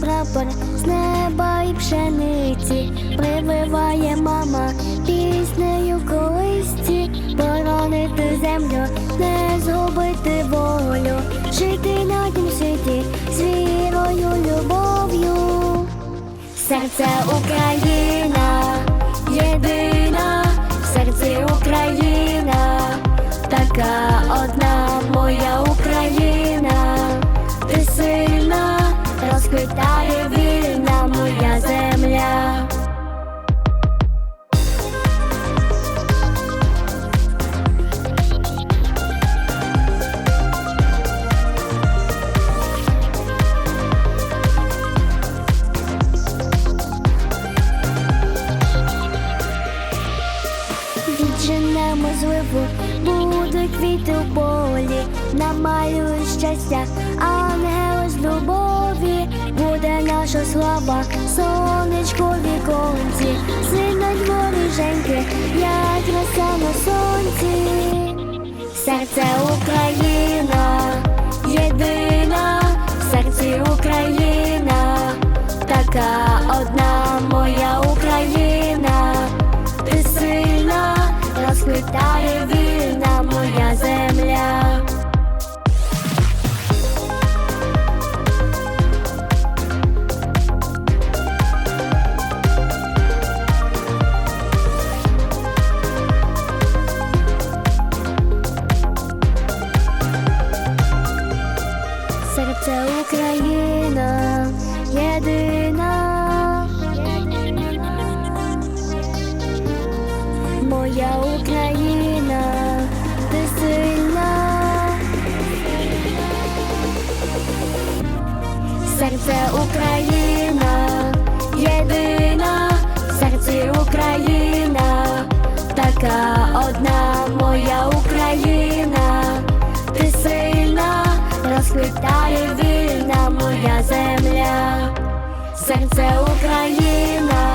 прапор з неба і пшениці, прививає мама піснею колисці, боронити землю, не згубити волю, жити на тім світі з вірою, любов'ю. Серце Україна, єдина, розквітає вільна моя земля. Відженемо зливу, будуть квіти в полі, намалюють щастя, ангели з любові, наша слава, сонечко віконці, синуть воріженьки, як на сонці, серце Україна, Україна, ти сильна, серце Україна, єдина, в серці Україна, така одна моя Україна, ти сильна, розквітає вільна моя земля, серце Україна.